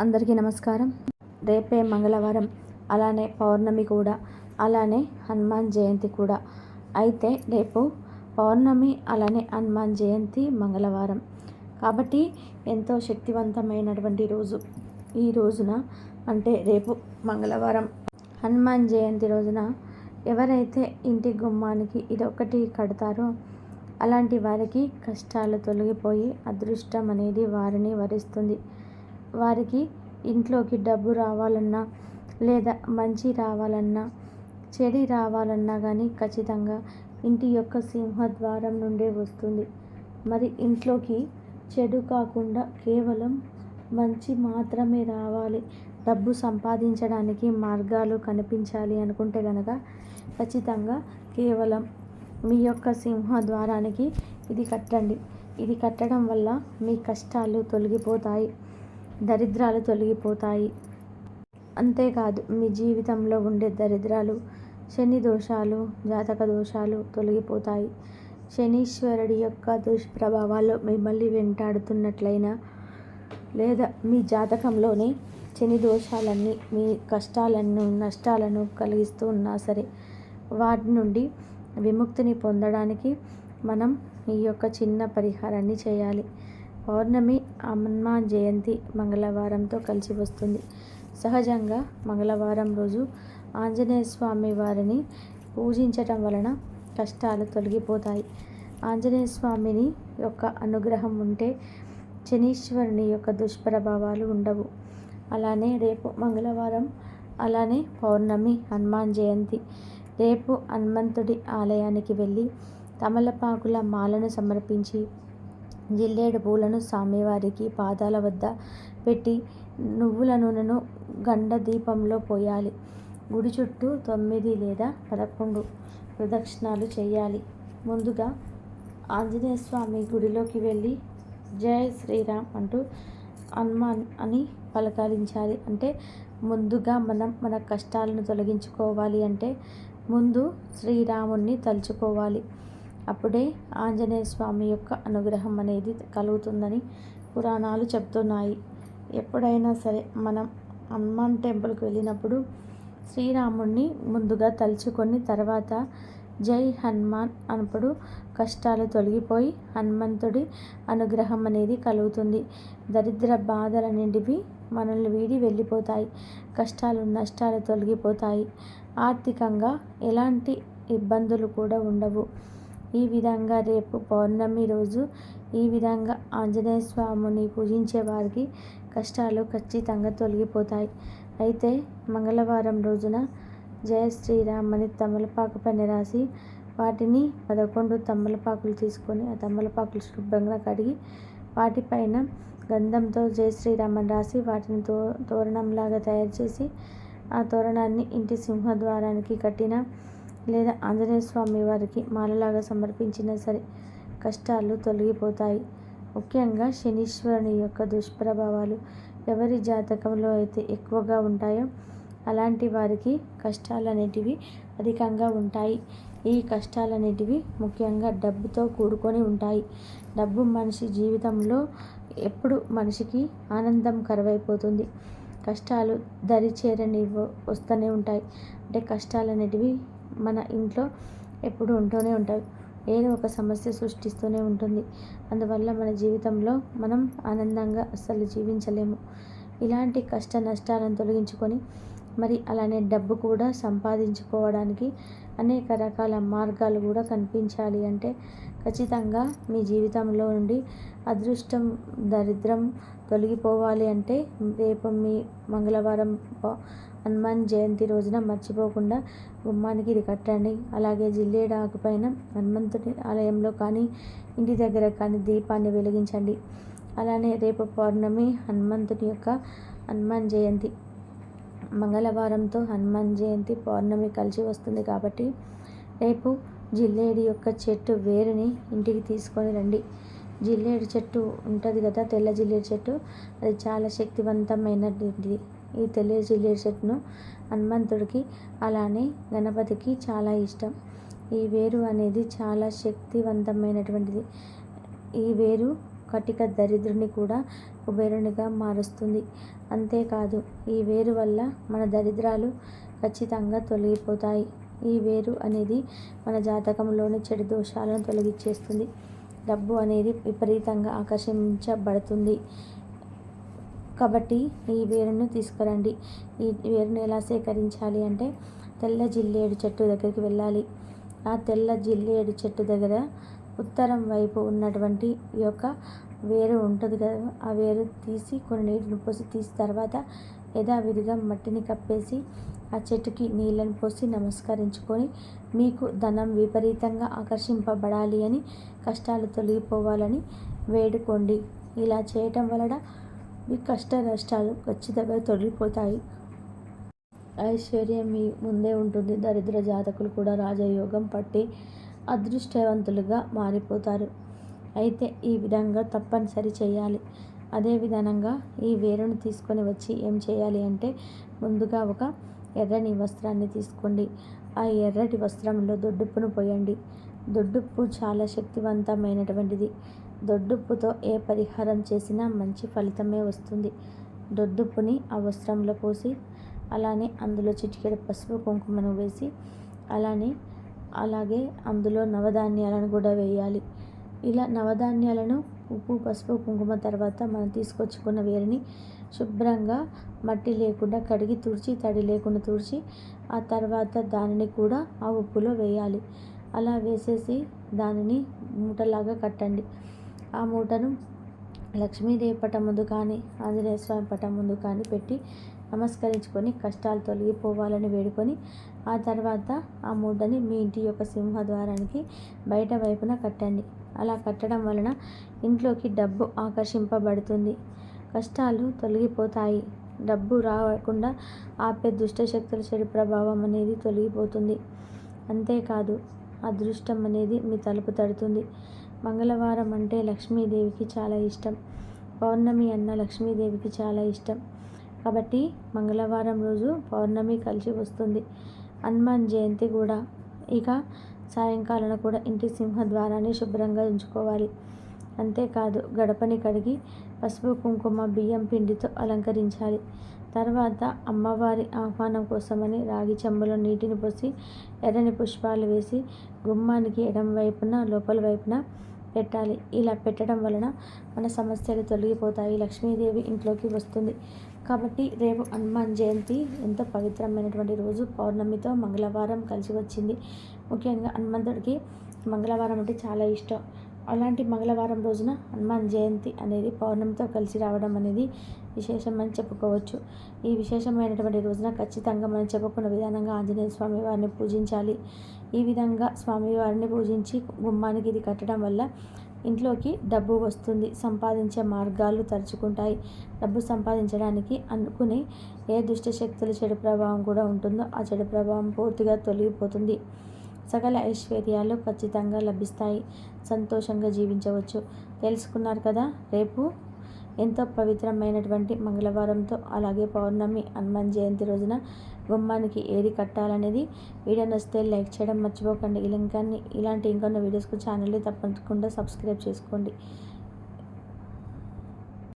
అందరికీ నమస్కారం. రేపే మంగళవారం అలానే పౌర్ణమి కూడా అలానే హనుమాన్ జయంతి కూడా. అయితే రేపు పౌర్ణమి అలానే హనుమాన్ జయంతి మంగళవారం. కాబట్టి ఎంతో శక్తివంతమైనటువంటి రోజు ఈ రోజున అంటే రేపు మంగళవారం. హనుమాన్ జయంతి రోజున ఎవరైతే ఇంటి గుమ్మానికి ఇదొకటి కడతారో అలాంటి వారికి కష్టాలు తొలగిపోయి అదృష్టం అనేది వారిని వరిస్తుంది. వారికి ఇంట్లోకి డబ్బు రావాలన్నా లేదా మంచి రావాలన్నా చెడి రావాలన్నా కానీ ఖచ్చితంగా ఇంటి యొక్క సింహద్వారం నుండే వస్తుంది. మరి ఇంట్లోకి చెడు కాకుండా కేవలం మంచి మాత్రమే రావాలి. డబ్బు సంపాదించడానికి మార్గాలు కనిపించాలి అనుకుంటే కనుక ఖచ్చితంగా కేవలం మీ యొక్క సింహద్వారానికి ఇది కట్టండి. ఇది కట్టడం వల్ల మీ కష్టాలు తొలగిపోతాయి. దరిద్రాలు తొలగిపోతాయి. అంతేకాదు మీ జీవితంలో ఉండే దరిద్రాలు శని దోషాలు జాతక దోషాలు తొలగిపోతాయి. శనీశ్వరుడి యొక్క దుష్ప్రభావాలు మిమ్మల్ని వెంటాడుతున్నట్లయినా లేదా మీ జాతకంలోనే శని దోషాలన్నీ మీ కష్టాలను నష్టాలను కలిగిస్తూ ఉన్నా సరే వాటి నుండి విముక్తిని పొందడానికి మనం ఈ యొక్క చిన్న పరిహారాన్ని చేయాలి. పౌర్ణమి హనుమాన్ జయంతి మంగళవారంతో కలిసి వస్తుంది. సహజంగా మంగళవారం రోజు ఆంజనేయ స్వామి వారిని పూజించటం వలన కష్టాలు తొలగిపోతాయి. ఆంజనేయ స్వామిని యొక్క అనుగ్రహం ఉంటే శనీశ్వరుని యొక్క దుష్ప్రభావాలు ఉండవు. అలానే రేపు మంగళవారం అలానే పౌర్ణమి హనుమాన్ జయంతి. రేపు హనుమంతుడి ఆలయానికి వెళ్ళి తమలపాకుల మాలను సమర్పించి జిల్లేడు పూలను స్వామివారికి పాదాల వద్ద పెట్టి నువ్వుల నూనెను గండ దీపంలో పోయాలి. గుడి చుట్టూ తొమ్మిది లేదా పదకొండు ప్రదక్షిణాలు చేయాలి. ముందుగా ఆంజనేయ స్వామి గుడిలోకి వెళ్ళి జై శ్రీరామ్ అంటూ హనుమాన్ అని పలకరించాలి. అంటే ముందుగా మనం మన కష్టాలను తొలగించుకోవాలి అంటే ముందు శ్రీరాముణ్ణి తలుచుకోవాలి. అప్పుడే ఆంజనేయ స్వామి యొక్క అనుగ్రహం అనేది కలుగుతుందని పురాణాలు చెప్తున్నాయి. ఎప్పుడైనా సరే మనం హనుమాన్ టెంపుల్కి వెళ్ళినప్పుడు శ్రీరాముణ్ణి ముందుగా తలుచుకొని తర్వాత జై హనుమాన్ అన్నప్పుడు కష్టాలు తొలగిపోయి హనుమంతుడి అనుగ్రహం అనేది కలుగుతుంది. దరిద్ర బాధలన్నింటివి మనల్ని వీడి వెళ్ళిపోతాయి. కష్టాలు నష్టాలు తొలగిపోతాయి. ఆర్థికంగా ఎలాంటి ఇబ్బందులు కూడా ఉండవు. ఈ విధంగా రేపు పౌర్ణమి రోజు ఈ విధంగా ఆంజనేయ స్వామిని పూజించే వారికి కష్టాలు ఖచ్చితంగా తొలగిపోతాయి. అయితే మంగళవారం రోజున జయ శ్రీరామని తమలపాకు పని రాసి వాటిని పదకొండు తమలపాకులు తీసుకొని ఆ తమలపాకులు శుభ్రంగా కడిగి వాటిపైన గంధంతో జయ శ్రీరామని రాసి వాటిని తో తోరణంలాగా తయారు చేసి ఆ తోరణాన్ని ఇంటి సింహద్వారానికి కట్టిన లేదా ఆంజనేయ స్వామి వారికి మాలలాగా సమర్పించినా సరే కష్టాలు తొలగిపోతాయి. ముఖ్యంగా శనీశ్వరుని యొక్క దుష్ప్రభావాలు ఎవరి జాతకంలో అయితే ఎక్కువగా ఉంటాయో అలాంటి వారికి కష్టాలు అనేటివి అధికంగా ఉంటాయి. ఈ కష్టాలు అనేటివి ముఖ్యంగా డబ్బుతో కూడుకొని ఉంటాయి. డబ్బు మనిషి జీవితంలో ఎప్పుడు మనిషికి ఆనందం కరువైపోతుంది. కష్టాలు దరి చేరని వస్తూనే ఉంటాయి. అంటే కష్టాలు అనేటివి మన ఇంట్లో ఎప్పుడు ఉంటూనే ఉంటాయి ఏదో ఒక సమస్య సృష్టిస్తూనే ఉంటుంది. అందువల్ల మన జీవితంలో మనం ఆనందంగా అస్సలు జీవించలేము. ఇలాంటి కష్ట నష్టాలను తొలగించుకొని మరి అలానే డబ్బు కూడా సంపాదించుకోవడానికి అనేక రకాల మార్గాలు కూడా కనిపించాలి అంటే ఖచ్చితంగా మీ జీవితంలో నుండి అదృష్టం దరిద్రం తొలగిపోవాలి అంటే రేపు మీ మంగళవారం హనుమాన్ జయంతి రోజున మర్చిపోకుండా గుమ్మానికి ఇది కట్టండి. అలాగే జిల్లేడు ఆకుపైన హనుమంతుడి ఆలయంలో కానీ ఇంటి దగ్గర కానీ దీపాన్ని వెలిగించండి. అలానే రేపు పౌర్ణమి హనుమంతుని యొక్క హనుమాన్ జయంతి. మంగళవారంతో హనుమాన్ జయంతి పౌర్ణమి కలిసి వస్తుంది కాబట్టి రేపు జిల్లేడి యొక్క చెట్టు వేరుని ఇంటికి తీసుకొని రండి. జిల్లేడు చెట్టు ఉంటుంది కదా తెల్ల జిల్లేడు చెట్టు అది చాలా శక్తివంతమైనది ఈ తెల్ల జిల్లేడు చెట్టును హనుమంతుడికి అలానే గణపతికి చాలా ఇష్టం. ఈ వేరు అనేది చాలా శక్తివంతమైనటువంటిది. ఈ వేరు కటిక దరిద్రుని కూడా కుబేరునిగా మారుస్తుంది. అంతేకాదు ఈ వేరు వల్ల మన దరిద్రాలు ఖచ్చితంగా తొలగిపోతాయి. ఈ వేరు అనేది మన జాతకంలోని చెడు దోషాలను తొలగించేస్తుంది డబ్బు అనేది విపరీతంగా ఆకర్షించబడుతుంది. కాబట్టి ఈ వేరును తీసుకురండి. ఈ వేరును ఎలా సేకరించాలి అంటే తెల్ల జిల్లేడు చెట్టు దగ్గరికి వెళ్ళాలి. ఆ తెల్ల జిల్లేడు చెట్టు దగ్గర ఉత్తరం వైపు ఉన్నటువంటి ఈ యొక్క వేరు ఉంటుంది కదా ఆ వేరు తీసి కొన్ని నీటిని పోసి తీసిన తర్వాత యథావిధిగా మట్టిని కప్పేసి ఆ చెట్టుకి నీళ్ళని పోసి నమస్కరించుకొని మీకు ధనం విపరీతంగా ఆకర్షింపబడాలి అని కష్టాలు తొలగిపోవాలని వేడుకోండి. ఇలా చేయటం వలన మీ కష్ట నష్టాలు ఖచ్చితంగా తొలగిపోతాయి. ఐశ్వర్యం మీ ముందే ఉంటుంది. దరిద్ర జాతకులు కూడా రాజయోగం పట్టి అదృష్టవంతులుగా మారిపోతారు. అయితే ఈ విధంగా తప్పనిసరి చేయాలి. అదే విధానంగా ఈ వేరును తీసుకొని వచ్చి ఏం చేయాలి అంటే ముందుగా ఒక ఎర్రని వస్త్రాన్ని తీసుకోండి. ఆ ఎర్రటి వస్త్రంలో దొడ్డుప్పును పోయండి. దొడ్డుప్పు చాలా శక్తివంతమైనటువంటిది. దొడ్డుప్పుతో ఏ పరిహారం చేసినా మంచి ఫలితమే వస్తుంది. దొడ్డుప్పుని ఆ వస్త్రంలో పోసి అలానే అందులో చిటికెడు పసుపు కుంకుమను వేసి అలానే అలాగే అందులో నవధాన్యాలను కూడా వేయాలి. ఇలా నవధాన్యాలను ఉప్పు పసుపు కుంకుమ తర్వాత మనం తీసుకొచ్చుకున్న వేరిని శుభ్రంగా మట్టి లేకుండా కడిగి తుడిచి తడి లేకుండా తుడిచి ఆ తర్వాత దానిని కూడా ఆ ఉప్పులో వేయాలి. అలా వేసేసి దానిని మూటలాగా కట్టండి. ఆ మూటను లక్ష్మీదేవి పటం ముందు కానీ ఆంజనేయ స్వామి పటం ముందు కానీ పెట్టి నమస్కరించుకొని కష్టాలు తొలగిపోవాలని వేడుకొని ఆ తర్వాత ఆ మూటని మీ ఇంటి యొక్క సింహద్వారానికి బయట వైపున కట్టండి. అలా కట్టడం వలన ఇంట్లోకి డబ్బు ఆకర్షింపబడుతుంది. కష్టాలు తొలగిపోతాయి. డబ్బు రాకుండా ఆపే దుష్టశక్తుల చెడు ప్రభావం అనేది తొలగిపోతుంది. అంతేకాదు అదృష్టం అనేది మీ తలుపు తడుతుంది. మంగళవారం అంటే లక్ష్మీదేవికి చాలా ఇష్టం. పౌర్ణమి అన్న లక్ష్మీదేవికి చాలా ఇష్టం. కాబట్టి మంగళవారం రోజు పౌర్ణమి కలిసి వస్తుంది. హనుమాన్ జయంతి కూడా. ఇక సాయంకాలం కూడా ఇంటి సింహద్వారాన్ని శుభ్రంగా ఉంచుకోవాలి. అంతేకాదు గడపని కడిగి పసుపు కుంకుమ బియ్యం పిండితో అలంకరించాలి. తర్వాత అమ్మవారి ఆహ్వానం కోసమని రాగి చెంబులో నీటిని పోసి ఎర్రని పుష్పాలు వేసి గుమ్మానికి ఎడం వైపున లోపల వైపున పెట్టాలి. ఇలా పెట్టడం వలన మన సమస్యలు తొలగిపోతాయి. లక్ష్మీదేవి ఇంట్లోకి వస్తుంది. కాబట్టి రేపు హనుమాన్ జయంతి ఎంతో పవిత్రమైనటువంటి రోజు. పౌర్ణమితో మంగళవారం కలిసి వచ్చింది. ముఖ్యంగా హనుమంతుడికి మంగళవారం అంటే చాలా ఇష్టం. అలాంటి మంగళవారం రోజున హనుమాన్ జయంతి అనేది పౌర్ణమితో కలిసి రావడం అనేది విశేషమని చెప్పుకోవచ్చు. ఈ విశేషమైనటువంటి రోజున ఖచ్చితంగా మనం చెప్పుకున్న విధానంగా ఆంజనేయ స్వామి వారిని పూజించాలి. ఈ విధంగా స్వామివారిని పూజించి గుమ్మానికి ఇది కట్టడం వల్ల ఇంట్లోకి డబ్బు వస్తుంది. సంపాదించే మార్గాలు తరుచుకుంటాయి డబ్బు సంపాదించడానికి అనుకునే ఏ దుష్టశక్తుల చెడు ప్రభావం కూడా ఉంటుందో ఆ చెడు ప్రభావం పూర్తిగా తొలగిపోతుంది. సకల ఐశ్వర్యాలు ఖచ్చితంగా లభిస్తాయి. సంతోషంగా జీవించవచ్చు. తెలుసుకున్నారు కదా? రేపు ఎంతో పవిత్రమైనటువంటి మంగళవారంతో అలాగే పౌర్ణమి హనుమాన్ జయంతి రోజున గుమ్మానికి ఏది కట్టాలనేది వీడియో నచ్చితే లైక్ చేయడం మర్చిపోకండి. ఈ లింకాన్ని ఇలాంటి ఇంకొన్ని వీడియోస్కు ఛానల్ని తప్పకుండా సబ్స్క్రైబ్ చేసుకోండి.